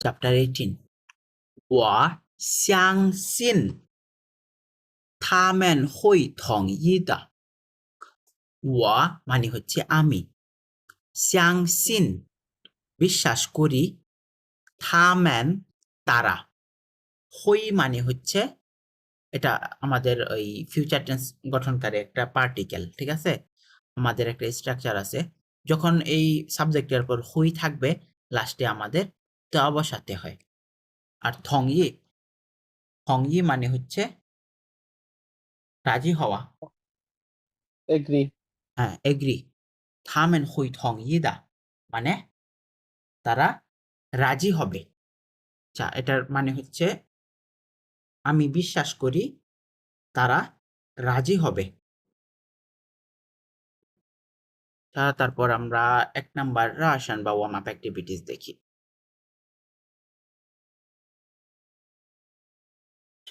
Chapter 18我相信他们会同意的。我মানে হচ্ছে আমি 相信বিশ্বাস করি 他们 তারা হই মানে হচ্ছে এটা আমাদের ওই ফিউচার টেন্স গঠনকারী একটা পার্টিকেল ঠিক আছে আমাদের একটা স্ট্রাকচার আছে যখন এই সাবজেক্টের পর হুই থাকবে লাস্টে আমাদের তা বসাতে হয়। আর থংই থংই মানে হচ্ছে রাজি হওয়া। এগ্রি হ্যাঁ এগ্রি থামেন হুই থংই দা মানে তারা রাজি হবে। যা এটার মানে হচ্ছে আমি বিশ্বাস করি তারা রাজি হবে। তারপর আমরা এক নাম্বার রাশন বা ওয়ার্ম আপ অ্যাক্টিভিটিস দেখি।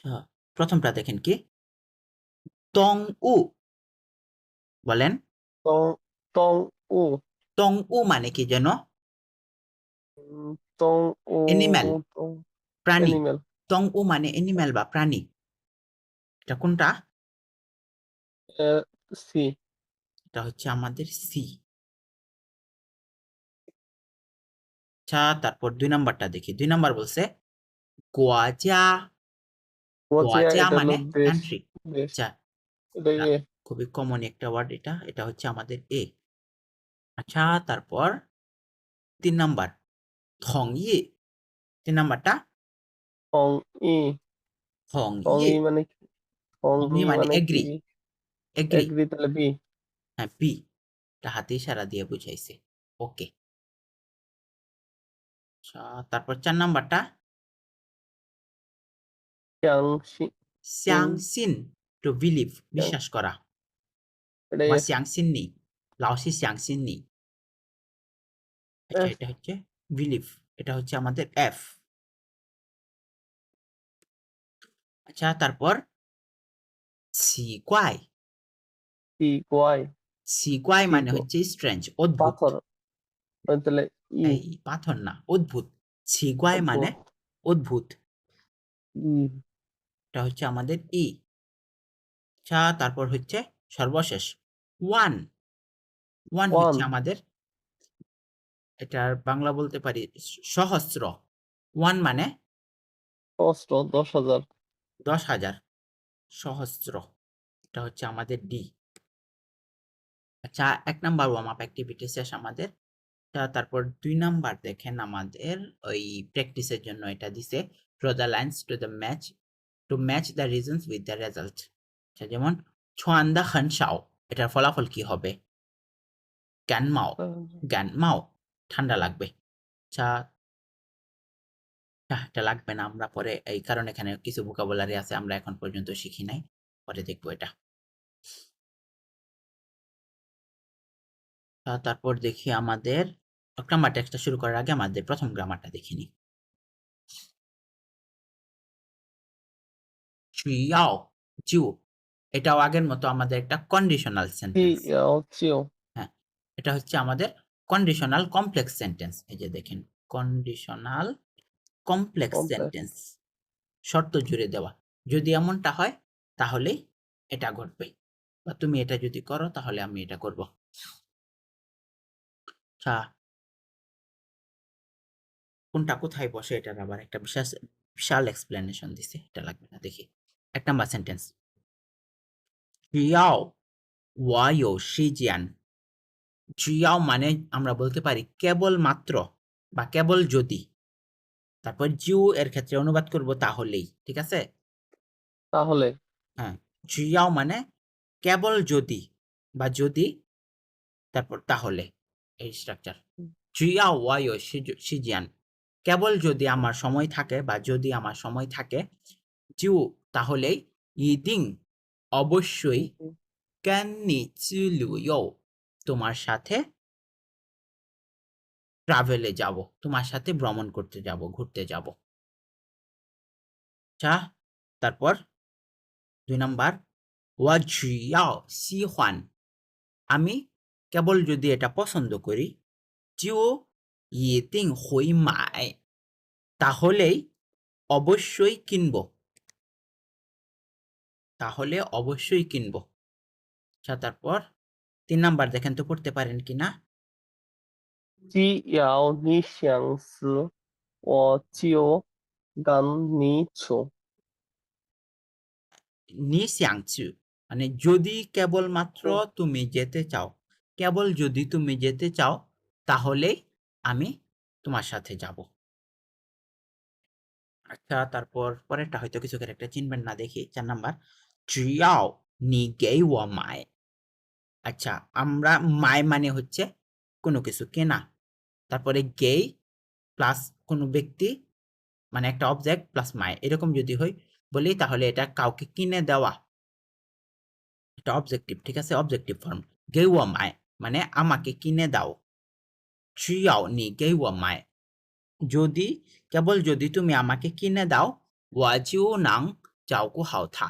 আচ্ছা, প্রথমটা দেখেন কি? তং উ বলেন। টং টং উ তং উ মানে কি যেন? উ Animal. প্রাণী। তং উ মানে এনিম্যাল বা প্রাণী। এটা কোনটা? সি। এটা হচ্ছে আমাদের সি। আচ্ছা তারপর দুই নাম্বারটা দেখি। দুই নাম্বার বলছে গোয়াজা মানে কান্ট্রি আচ্ছা। এ খুবই কমন একটা ওয়ার্ড এটা। এটা হচ্ছে আমাদের এ আচ্ছা তারপর তিন নাম্বার। থং ই তিন নাম্বারটা? টং ই থং ই ই মানে কি? টং টং ই ই মানে মানে এগ্রি এগ্রি তাহলে বি হ্যাঁ বি এটা হাতে ইশারা দিয়ে বুঝাইছে। ওকে আচ্ছা তারপর চার নাম্বারটা? টু বিলিভ বিশ্বাস করা। এটা আচ্ছা F. হচ্ছে বিলিভ এটা হচ্ছে আমাদের এফ আচ্ছা তারপর সিকোয়াই সি কোয়াই সিকোয়াই মানে সিকো। হচ্ছে স্ট্রেঞ্জ অদ্ভুত। পাথর। ওই তাহলে ই। এই পাথর না অদ্ভুত। সিকোয়াই মানে অদ্ভুত। ই। এটা হচ্ছে আমাদের ই আচ্ছা তারপর হচ্ছে সর্বশেষ। ওয়ান ওয়ান হচ্ছে আমাদের এটার বাংলা বলতে পারি সহস্র। ওয়ান মানে অস্ত্র দশ হাজার। দশ হাজার। সহস্র। এটা হচ্ছে আমাদের ডি আচ্ছা এক নাম্বার ওয়ার্ম আপ অ্যাক্টিভিটি শেষ আমাদের। তারপর দুই নাম্বার দেখেন আমাদের ওই প্র্যাকটিসের জন্য এটা দিছে। Draw the lines to the match to match the reasons with the result আচ্ছা যেমন ছোয়ান দা খান শাও এটার ফলাফল কি হবে? জ্ঞান মাও জ্ঞান মাও ঠান্ডা লাগবে। আচ্ছা আহ, এটা লাগবে না আমরা পরে এই কারণ এখানে কিছু ভোকাবুলারি আছে আমরা এখন পর্যন্ত শিখি নাই পরে দেখব এটা। তারপর দেখি আমাদের গ্রামার টেক্সটটা শুরু করার আগে আমাদের প্রথম গ্রামারটা দেখে চিয়াও জিউ এটাও আগের মতো আমাদের একটা কন্ডিশনাল সেন্টেন্স চিও এটা হচ্ছে আমাদের কন্ডিশনাল কমপ্লেক্স সেন্টেন্স এই যে দেখেন কন্ডিশনাল কমপ্লেক্স সেন্টেন্স শর্ত জুড়ে দেওয়া। যদি এমনটা হয় তাহলে এটা ঘটবে। বা তুমি এটা যদি করো তাহলে আমি এটা করব। আচ্ছা। কোনটা কোথায় বসে এটার আবার একটা বিশাল বিশাল এক্সপ্লেনেশন দিছে। এটা লাগবে না দেখি। এক নাম্বার সেন্টেন্স জিয়াও ওয়াইও শিজিয়ান জিয়াও মানে আমরা বলতে পারি কেবল মাত্র বা কেবল যদি। তারপর জিউ এর ক্ষেত্রে অনুবাদ করব তাহলেই ঠিক আছে? তাহলে? হ্যাঁ জিয়াও মানে কেবল যদি বা যদি তারপর তাহলে এই স্ট্রাকচার জিয়াও ওয়াইও শিজিয়ান কেবল যদি আমার সময় থাকে বা যদি আমার সময় থাকে জিউ তাহলেই ইদিং অবশ্যই কেননি চিলুইও তোমার সাথে ট্রাভেলে যাব তোমার সাথে ভ্রমণ করতে যাব ঘুরতে যাব। আচ্ছা তারপর দুই নাম্বার ওয়া জিয়াও সিহান আমি কেবল যদি এটা পছন্দ করি জিও ইতিং হই মাই তাহলেই অবশ্যই কিনবো। তাহলে অবশ্যই কিনব। আচ্ছা তারপর? তিন নাম্বার দেখেন তো পড়তে পারেন কি না? জি ইয়াও নি শিয়াং ও চিও গান নি চো নি শিয়াং চু। মানে যদি কেবলমাত্র তুমি যেতে চাও কেবল যদি তুমি যেতে চাও তাহলেই আমি তোমার সাথে যাব। আচ্ছা তারপর পরেরটা হয়তো কিছু একটা চিনবেন না দেখি চার নাম্বার। জিয়াও নি গেই ও মায় আচ্ছা আমরা মায় মানে হচ্ছে কোনো কিছু কেনা তারপরে গেই প্লাস কোনো ব্যক্তি মানে একটা অবজেক্ট প্লাস মায় এরকম যদি হয়, বলি তাহলে এটা কাউকে কিনে দেওয়া। এটা অবজেক্টিভ ঠিক আছে? অবজেক্টিভ ফর্ম গেওয়া মায় মানে আমাকে কিনে দাও। চিয়াও নি, গেওয়া মায় যদি, কেবল যদি তুমি আমাকে কিনে দাও ওয়াজিও নাং চাউকু হাও থা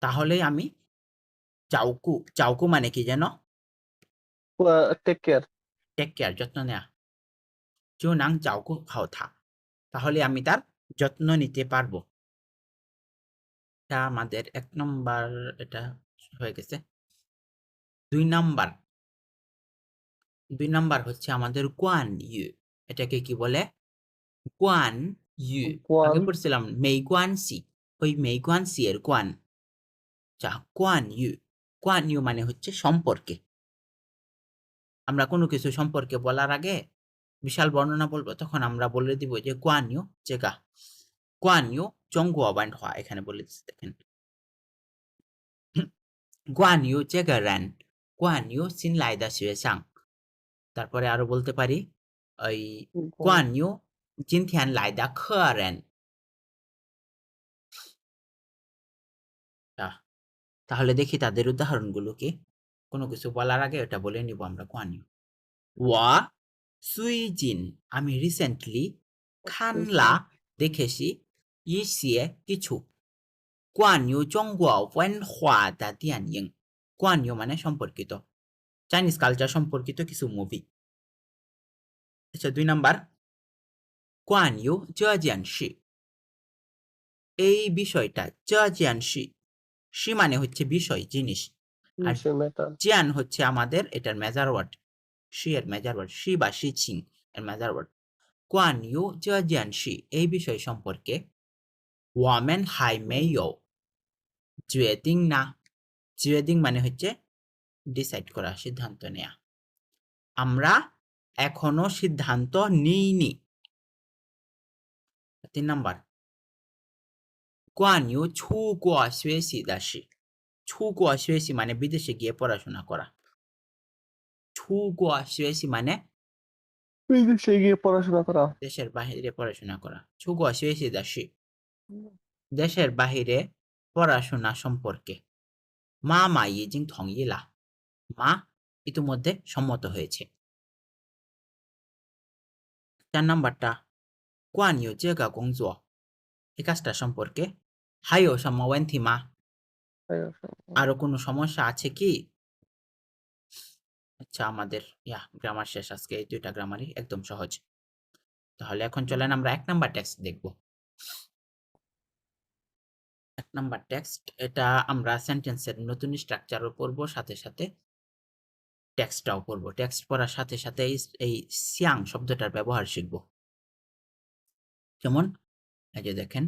তাহলে আমি চাউকু চাউকু মানে কি যেন? take care. টেক কেয়ার যত্ন নেয়া। জিও নাং চাউকু হাও থা। তাহলে আমি তার যত্ন নিতে পারব। এটা আমাদের এক নম্বর এটা হয়ে গেছে। দুই নাম্বার। দুই নাম্বার হচ্ছে আমাদের কোয়ান ইউ। এটাকে কি বলে? কোয়ান ইউ। আগে। পড়ছিলাম মেইগুয়ান সি। ওই মেইগুয়ান সি এর কোয়ান যা কোয়ান ইউ কোয়ান ইউ মানে হচ্ছে সম্পর্কে। আমরা কোনো কিছু সম্পর্কে বলার আগে বিশাল বর্ণনা বলব তখন আমরা বলে দিব যে কোয়ান ইউ জেগা কোয়ান ইউ জঙ্গু অবান্ড হওয়া এখানে বলে দিচ্ছি দেখেন। কোয়ান ইউ জেগা র্যান কোয়ান ইউ সিন লাইদা শিবে চাং তারপরে আরও বলতে পারি ওই কোয়ান ইউ জিনথিয়ান লাইদা খোয়া র্যান তাহলে দেখি তাদের উদাহরণগুলো কি কোনো কিছু বলার আগে এটা বলে নিব আমরা কোয়ানিউ ওয়া সুইজিন আমি রিসেন্টলি খানলা দেখেছি ইসিয়ে কিছু। কোয়ানিউ জঙ্গুয়া ওয়ানহোয়া দা দিয়ানিং কোয়ানিউ মানে সম্পর্কিত। চাইনিজ কালচার সম্পর্কিত কিছু মুভি। আচ্ছা দুই নাম্বার। কোয়ানিউ জজিয়ানশি এই বিষয়টা জজিয়ানশি শি মানে হচ্ছে বিষয় জিনিস। আর. জিয়ান হচ্ছে আমাদের এটার মেজার ওয়ার্ড শি এর মেজার ওয়ার্ড শি বা শি ছিং এর মেজার ওয়ার্ড কোয়ান ইউ জিয়ান শি এই বিষয় সম্পর্কে ওয়ামেন হাই মেয়ো জুয়েদিং না জুয়েদিং মানে হচ্ছে ডিসাইড করা সিদ্ধান্ত নেয়া। আমরা এখনও সিদ্ধান্ত নিইনি। তিন নাম্বার কোয়ানিউ ছু কোয়া শুয়েছি দাসী ছু কোয়া শুয়েছি মানে বিদেশে গিয়ে পড়াশোনা করা ছু কোয়া শুয়েছি মানে বিদেশে গিয়ে পড়াশোনা করা দেশের বাহিরে পড়াশোনা করা ছু কোয়া শুয়েছি দাসি দেশের বাহিরে পড়াশোনা সম্পর্কে মা মা ইজিং থং ইলা মা ইতিমধ্যে সম্মত হয়েছে চার নাম্বারটা কোয়ানিউ জেগা গংজুয়া এই কাজটা সম্পর্কে 还有什么问题吗 আরো কোনো সমস্যা আছে কি আচ্ছা আমাদের ইয়া গ্রামার শেষ আজকে এই দুইটা গ্রামারই একদম সহজ তাহলে এখন চলেন আমরা এক নাম্বার টেক্সট দেখব এক নাম্বার টেক্সট এটা আমরা সেন্টেন্সের নতুন স্ট্রাকচারও পড়বো সাথে সাথে টেক্সটটাও পড়বো টেক্সট পড়ার সাথে সাথে এই- এই সিয়াং শব্দটার ব্যবহার শিখব যেমন এই যে দেখেন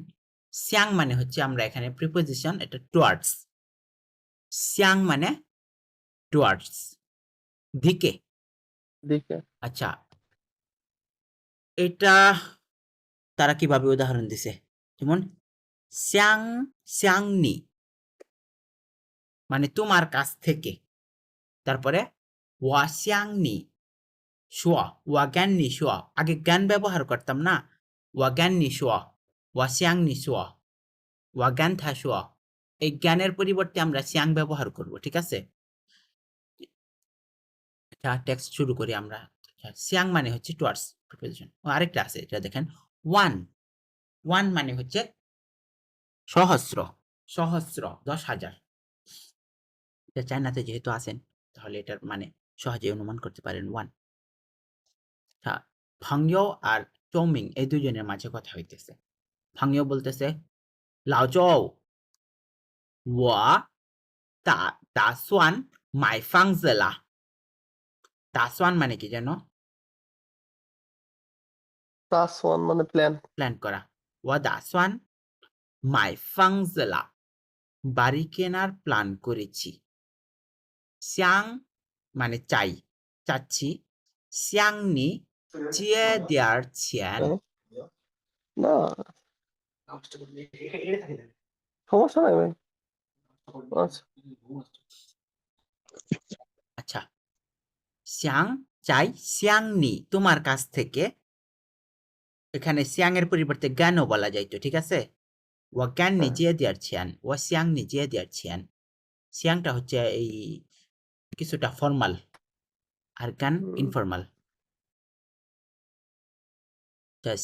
সিয়াং মানে হচ্ছে আমরা এখানে প্রিপোজিশন এটা টুয়ার্ডস সিয়াং মানে টুয়ার্ডস দিকে। দিকে। আচ্ছা। এটা তারা কীভাবে উদাহরণ দিছে? যেমন শ্যাং শ্যাংনি মানে তোমার কাছ থেকে। তারপরে ওয়া শ্যাংনি শোয়া ওয়া জ্ঞাননি শোয়া। আগে জ্ঞান ব্যবহার করতাম না? ওয়া জ্ঞাননি শোয়া। ওয়া শ্যাংনি শোয়া ওয়া জ্ঞান থা এই জ্ঞানের পরিবর্তে আমরা শ্যাং ব্যবহার করব ঠিক আছে? টেক্সট শুরু করি আমরা। আচ্ছা, সিয়াং মানে হচ্ছে টুয়ার্ডস প্রিপোজিশন আরেকটা আছে এটা দেখেন। ওয়ান। ওয়ান মানে হচ্ছে সহস্র। সহস্র দশ হাজার। এটা চায়নাতে যেহেতু আছেন তাহলে এটার মানে সহজে অনুমান করতে পারেন ওয়ান। আচ্ছা ভাংয় আর চৌমিং এই দুজনের মাঝে কথা হইতেছে। 朋友 বলতেছে লাও চৌ মাই ফাং জেলা। মানে কি জানো মানে প্ল্যান প্ল্যান করা। মাই ফাং জেলা। বাড়ি কেনার প্ল্যান করেছি। শ্যাং মানে চাই চাচ্ছি। শ্যাংনি চেয়ে দেওয়ার ছিয়ান না। সমস্যা নাই ভাই। আচ্ছা। শ্যাং চাই শ্যাং নি তোমার কাছ থেকে এখানে শ্যাং এর পরিবর্তে জ্ঞানও বলা যাইতো ঠিক আছে? ও জ্ঞান নি হ্যাঁ। দেওয়ার ছিয়ান ও শ্যাং নি জিয়ে দেওয়ার ছিয়ান। শ্যাংটা হচ্ছে এই কিছুটা ফর্মাল আর জ্ঞান ইনফর্মাল।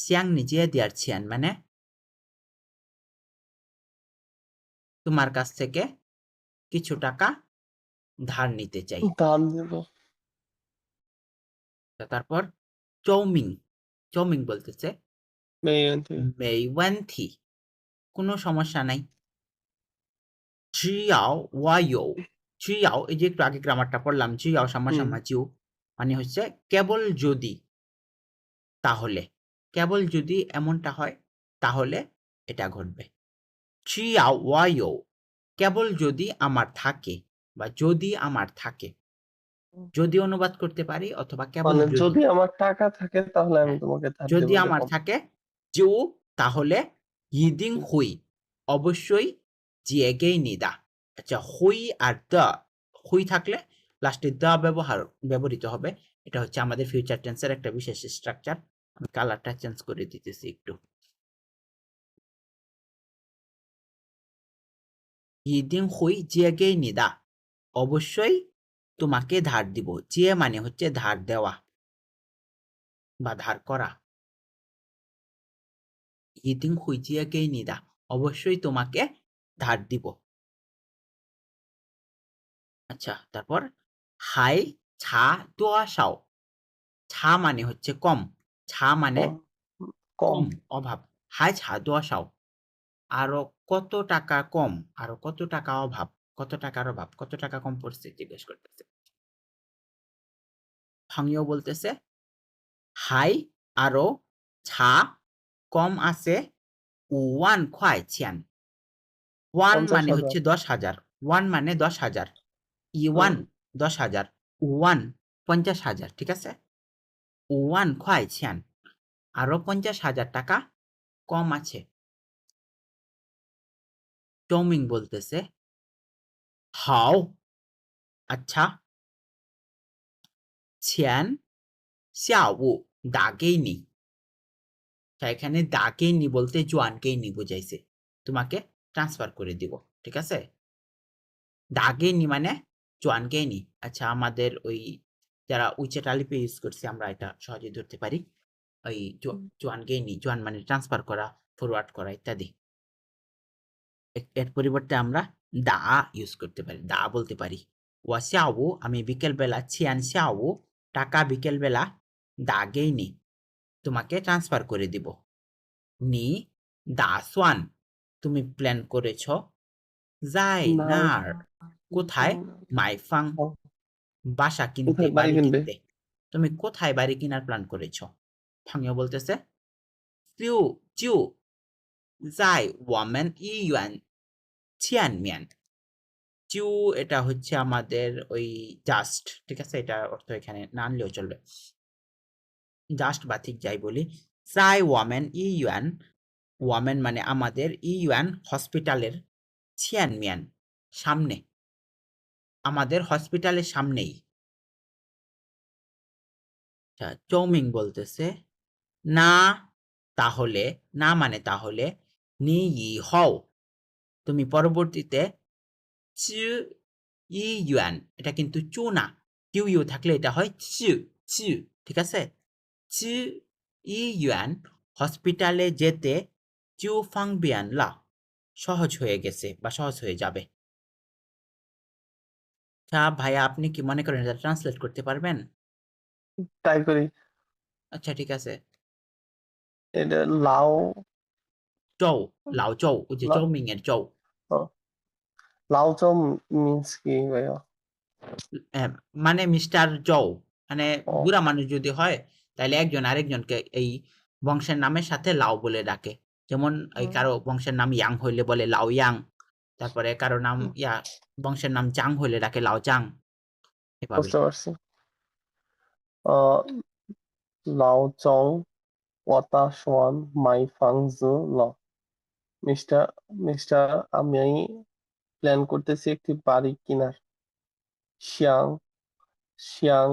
শ্যাং নি জিয়ে দেওয়ার ছিয়ান মানে তোমার কাছ থেকে কিছু টাকা ধার নিতে চাই। তারপর চৌমিং চৌমিং বলতেছে। মেইওয়ান্থি। কোনো সমস্যা নাই। চিয়াও ওয়াইও চিয়াও এই যে একটু আগে গ্রামারটা পড়লাম চিয়াও সামা চিউ মানে হচ্ছে কেবল যদি তাহলে কেবল যদি এমনটা হয় তাহলে এটা ঘটবে। চিয়াওয়ায়ো কেবল যদি আমার থাকে বা যদি আমার থাকে। যদি অনুবাদ করতে পারি অথবা কেবল মানে যদি। আমার টাকা থাকে তাহলে আমি তোমাকে যদি আমার থাকে জিউ তাহলে ইদিং হুই অবশ্যই জিয়েগেই নিদা। আচ্ছা হুই আর দ হুই থাকলে লাস্টে দা ব্যবহার ব্যবহৃত হবে। এটা হচ্ছে আমাদের ফিউচার টেন্সের একটা বিশেষ স্ট্রাকচার আমি কালারটা চেঞ্জ করে দিতেছি একটু। ইদিং হুই জিয়েগেই নিদা। অবশ্যই তোমাকে ধার দিব। জিয়ে মানে হচ্ছে ধার দেওয়া বা ধার করা। ইদিং হুই জিয়েগেই নিদা। অবশ্যই তোমাকে ধার দিব। আচ্ছা তারপর হাই ছা দোয়াশাও ছা মানে হচ্ছে কম। ছা মানে কম। অভাব। হাই ছা দোয়াশাও আরও কত টাকা কম আরও কত টাকা অভাব কত টাকার অভাব কত টাকা কম পড়ছে জিজ্ঞেস করতেছে। ভাঙিও বলতেছে হাই আরও ছা কম আছে ওয়ান খোয়াই ছিয়ান। ওয়ান মানে হচ্ছে দশ হাজার। ওয়ান মানে দশ হাজার। ই ওয়ান দশ হাজার। ওয়ান পঞ্চাশ হাজার ঠিক আছে? ওয়ান খোয়াই ছিয়ান। আরও পঞ্চাশ হাজার টাকা কম আছে। চৌমিং বলতেছে। হাও আচ্ছা। ছিয়ান শাও দাগেই নি। এখানে দাগেই নি বলতে জোয়ানকেই নি বুঝাইছে। তোমাকে ট্রান্সফার করে দিব ঠিক আছে? দাগেই নি মানে জোয়ানকেই নি। আচ্ছা আমাদের ওই যারা উইচেট আলিপে ইউজ করছি আমরা এটা সহজে ধরতে পারি। ওই জোয়ানকেই নি জোয়ান মানে ট্রান্সফার করা ফরওয়ার্ড করা ইত্যাদি। এর পরিবর্তে আমরা দা ইউজ করতে পারি দা বলতে পারি। ওয়া শাও আমি বিকেল বেলা ছিয়ান শাও টাকা বিকেল বেলা দাগেই নি তোমাকে ট্রান্সফার করে দিব। নি দা সোয়ান তুমি প্ল্যান করেছ। যাই না। নার কোথায়? মাইফাং। বাসা কিনতে বাড়ি কিনতে। তুমি কোথায় বাড়ি কেনার প্ল্যান করেছ? ফাংও বলতেছে। জিউ জিউ যাই ওয়ামেন ই ইউয়ান ছিয়ান মিয়ান জিউ এটা হচ্ছে আমাদের ওই জাস্ট ঠিক আছে? এটা অর্থ এখানে না আনলেও চলবে। জাস্ট বা ঠিক যাই বলি। যাই ওয়ামেন ই ইউয়ান ওয়ামেন মানে আমাদের ই ইউয়ান হসপিটালের ছিয়ান মিয়ান সামনে। আমাদের হসপিটালের সামনেই। আচ্ছা চৌমিং বলতেছে, না তাহলে, না মানে তাহলে নি ই হও। তুমি পরবর্তীতে ইউয়ান এটা কিন্তু চু না কিউ ইউ থাকলে এটা হয় চু চু ঠিক আছে? চু ইউয়ান হসপিটালে যেতে চু ফাংবিয়ান লা সহজ হয়ে গেছে বা সহজ হয়ে যাবে। আচ্ছা ভাইয়া আপনি কি মনে করেন এটা ট্রান্সলেট করতে পারবেন? তাই করি। আচ্ছা ঠিক আছে। এটা লাও। চৌ লাও চৌ ওই যে চৌমিং এর চৌ। লাও চৌ মিন্স কি ভাইয়া মানে মিস্টার জৌ মানে ও। বুড়া মানুষ যদি হয় তাহলে একজন আরেকজনকে এই বংশের নামের সাথে লাও বলে ডাকে যেমন এই হুম। কারও বংশের নাম ইয়াং হইলে বলে লাও ইয়াং তারপরে কারও নাম হুম। ইয়া বংশের নাম চাং হইলে ডাকে লাও চাং এভাবে বুঝতে পারছি আহ লাও চং ওয়াতা সোয়ান মাই ফাং জু ল মিস্টার মিস্টার আমি প্ল্যান করতেছি একটি বাড়ি কেনার। শিয়াং শিয়াং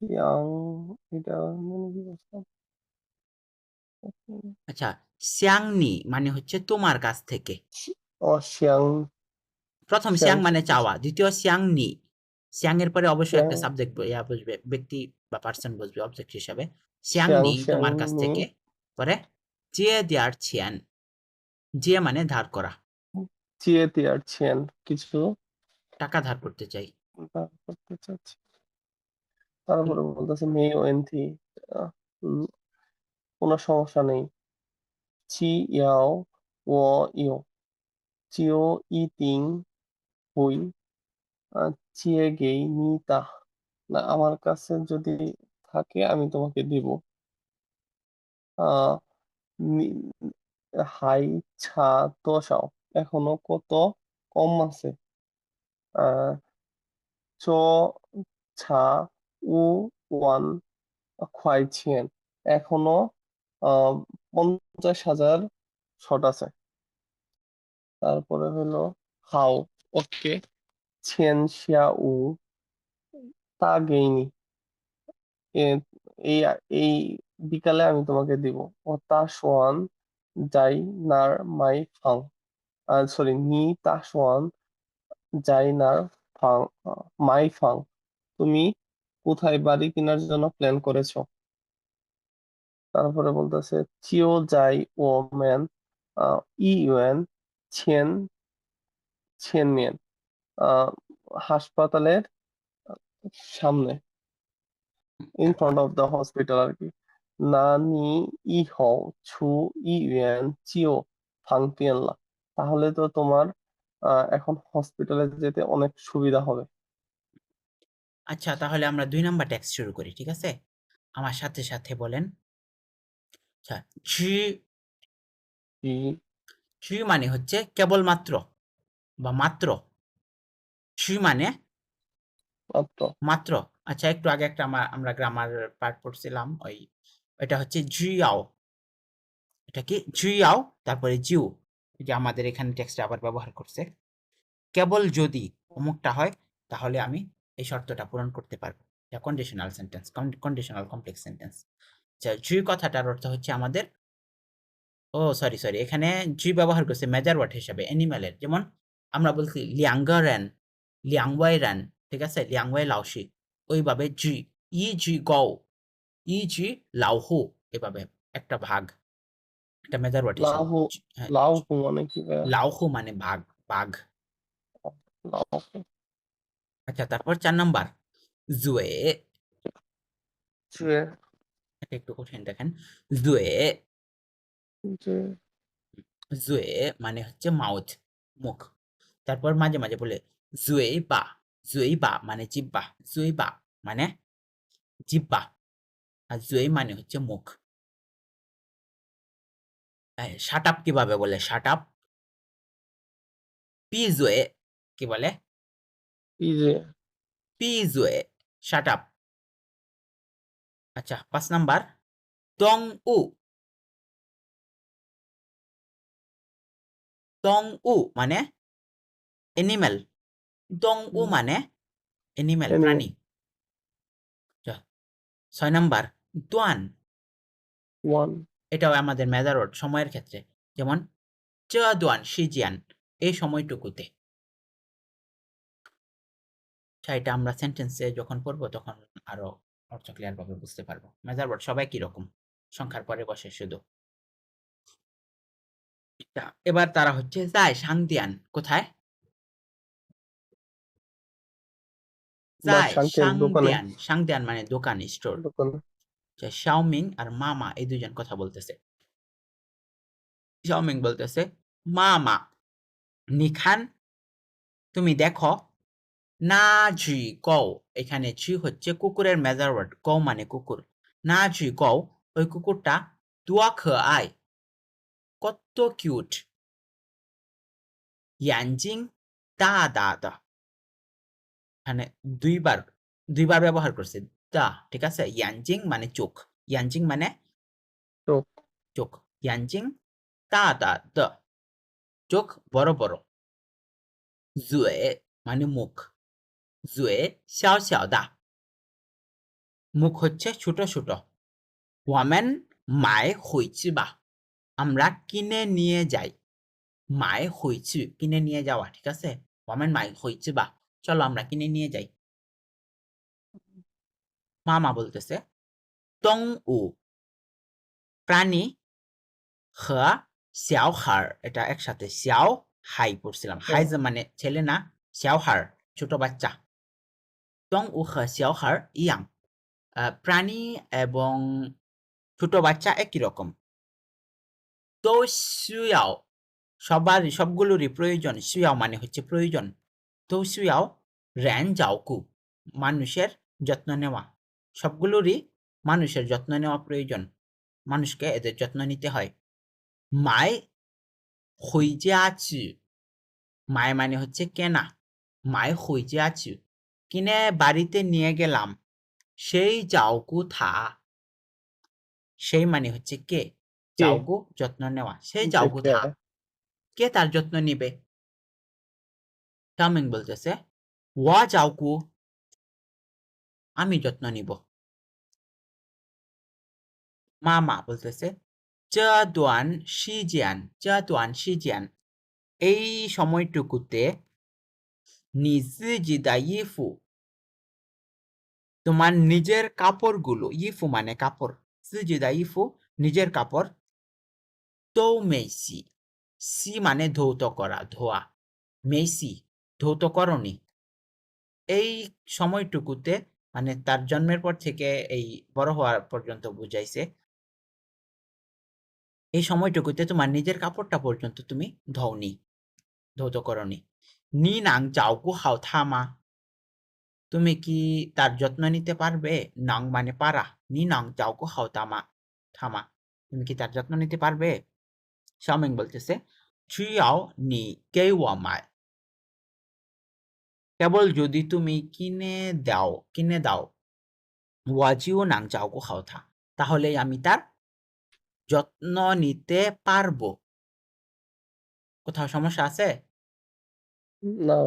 শিয়াং এটা মানে কি বলছিলাম আচ্ছা সিয়াংনি মানে হচ্ছে তোমার কাছ থেকে। ও শিয়াং। প্রথম সিয়াং সিয়াং মানে চাওয়া দ্বিতীয় সিয়াংনি সিয়াং এর পরে অবশ্যই একটা সাবজেক্ট ইয়া বসবে ব্যক্তি বা পার্সন বুঝবে অবজেক্ট হিসাবে। শিয়াং সিয়াংনি তোমার কাছ থেকে পরে জিয়ে দেয়ার ছিয়ান জিয়ে মানে ধার করা। চিয়ে তিয়ার ছিয়ান কিছু? টাকা ধার করতে চাই। বার করতে চাচ্ছি। তারপরে বলতেছে মে ওয়েন্থি কোনো সমস্যা নেই। চি ইয়াও ও ইও। চিও ই তিং হুই চিয়ে গেই নি তা না আমার কাছে যদি থাকে আমি তোমাকে দিব। আহ হাই ছা তোষাও এখনও কত কম আছে আহ চ ছা উ ওয়ান খোয়াইছিয়েন এখনও পঞ্চাশ হাজার শট আছে তারপরে হলো হাও ওকে ছেন শিয়া উ তা গেইনি এই এই বিকালে আমি তোমাকে দিব। ও তা সোয়ান যাই নার মাই ফাং সরি নি তা সোয়ান যাই নার ফাং মাই ফাং। তুমি কোথায় বাড়ি কেনার জন্য প্ল্যান করেছ? তারপরে বলতেছে চিও যাই ও ম্যান ইউএন ছেন ছেন আহ, হাসপাতালের সামনে in front of the hospital আর কি। না নি ই হও ই ইউএন চিও ফাং টিয়েনলা তাহলে তো তোমার এখন হসপিটালে যেতে অনেক সুবিধা হবে। আচ্ছা তাহলে আমরা দুই নাম্বার টেক্সট শুরু করি ঠিক আছে? আমার সাথে সাথে বলেন। আচ্ছা ঝি ই ঝি মানে হচ্ছে কেবলমাত্র বা মাত্র। ঝি মানে মাত্র। মাত্র। আচ্ছা একটু আগে একটা আমরা গ্রামার পার্ট পড়ছিলাম ওই এটা হচ্ছে জিয়াও। এটা কি জিয়াও, তারপরে জিউ। যে আমাদের এখানে টেক্সটে আবার ব্যবহার করছে। কেবল যদি অমুকটা হয়, তাহলে আমি এই শর্তটা পূরণ করতে পারব। এটা conditional sentence conditional complex sentence আচ্ছা জি কথাটার অর্থ হচ্ছে আমাদের, ও সরি সরি এখানে জি ব্যবহার করছে মেজার ওয়ার্ড হিসাবে অ্যানিমালের যেমন আমরা বলছি লিয়াঙ্গারেন লিয়াংওয়াইরান ঠিক আছে? লিয়াংওয়াই লাউসি ওইভাবে জি, ই, জি গৌ ই জি লাউহু এভাবে একটা ভাগ একটা মেজার ওয়ার্ড জি- হ্যাঁ, লাউ মানে কি? লাউহু মানে ভাগ লাউ আচ্ছা তারপর চার নাম্বার। জুয়ে। যে এটা একটু কঠিন দেখেন। জুয়ে। জুয়ে। মানে হচ্ছে মাউথ মুখ। তারপর মাঝে মাঝে বলে জুয়ে বা জুয়ে বা মানে জিব্বা জুই বা মানে জিব্বা আর জুই মানে হচ্ছে মুখ। শাট আপ কীভাবে বলে? শাট আপ পি জুয়ে কি বলে? পি জুয়ে। শাট আপ আচ্ছা পাঁচ নাম্বার। টং উ। টং উ মানে এনিম্যাল টং উ মানে এনিম্যাল. প্রাণী। ছয় নাম্বার। দোয়ান ওয়ান এটাও আমাদের মেজারওয়ার্ড সময়ের ক্ষেত্রে। যেমন চ দোয়ান সিজিয়ান এই সময়টুকুতে। এটা আমরা সেন্টেন্সে যখন পড়ব তখন আরও অর্থ ক্লিয়ার ভাবে বুঝতে পারব। মেজারওয়ার্ড সবাই কি রকম সংখ্যার পরে বসে শুধু। এবার তারা হচ্ছে যায় সাংদিয়ান কোথায়? যায় সাংদিয়ান সাংদিয়ান মানে দোকান স্টোর যে শাওমিং আর মামা এই দুজন কথা বলতেছে। শাওমিং বলতেছে মামা নিখান, তুমি দেখো না জি গৌ এখানে জি হচ্ছে কুকুরের মেজার ওয়ার্ড গৌ মানে কুকুর। না জি গৌ ওই কুকুরটা দুয়া খ আই কত কিউট ইয়ানজিং, দা দা দা। মানে দুইবার দুইবার ব্যবহার করছে। দা ঠিক আছে? ইয়ানজিং মানে চোখ। ইয়ানজিং মানে চোখ। চোখ। ইয়ানজিং দা দা দ চোখ বড় বড়। জুয়ে মানে মুখ। জুয়ে শ্যাও xiao দা। মুখ হচ্ছে ছোট ছোট। ওয়ামেন মায়ে হইছি বা। আমরা কিনে নিয়ে যাই। মায়ে হইছি কিনে নিয়ে যাওয়া ঠিক আছে? ওয়ামেন মায়ে হইছি বা। চলো আমরা কিনে নিয়ে যাই। মামা বলতেছে টং উ। প্রাণী হ xiao হার এটা একসাথে xiao হাই পড়ছিলাম। হাই যে মানে ছেলে না xiao হার ছোট বাচ্চা। টং উ হ xiao হার ইয়াং। প্রাণী এবং ছোট বাচ্চা একই রকম। তো শুয়াও সবার সবগুলোরই প্রয়োজন। শুয়াও মানে হচ্ছে প্রয়োজন। তো শুয়াও র্যান যাওকু মানুষের যত্ন নেওয়া। সবগুলোরই মানুষের যত্ন নেওয়া প্রয়োজন। মানুষকে এদের যত্ন নিতে হয়। মায় হইজে আছি। মায় মানে হচ্ছে কেনা। মায় হইজে আছি। কিনে বাড়িতে নিয়ে গেলাম। সেই যাওকু থা। সেই মানে হচ্ছে কে? যাওকু যত্ন নেওয়া। সেই যাওকু? থা। কে তার যত্ন নিবে? টামিং বলতেছে। ওয়া যাওকু আমি যত্ন নিব। মামা বলতেছে, চাদোয়ান সিজিয়ান চাদোয়ান সিজিয়ান। এই সময়টুকুতে ইফু, তোমার নিজের কাপড়গুলো, ইফু মানে কাপড়, সিজিদা ইফু, নিজের কাপড় তো মেসি সি মানে ধৌত করা, ধোয়া মেসি ধৌতকরণী এই সময়টুকুতে মানে তার জন্মের পর থেকে এই বড় হওয়ার পর্যন্ত বুঝাইছে। এই সময়টুকুতে তোমার নিজের কাপড়টা পর্যন্ত তুমি ধওনি, ধৌত করনি। নি নাং চাওকু হাও থামা। তুমি কি তার যত্ন নিতে পারবে? নাং মানে পারা। নি নাং চাওকু হাও তামা, থামা। তুমি কি তার যত্ন নিতে পারবে? শাওমিং বলতেছে চুইয়াও নি কে মায় কেবল যদি তুমি কিনে দাও কিনে দাও, ওয়াজিও নাং খাও থা তাহলে আমি তার যত্ন নিতে পারব। কোথাও সমস্যা আছে? না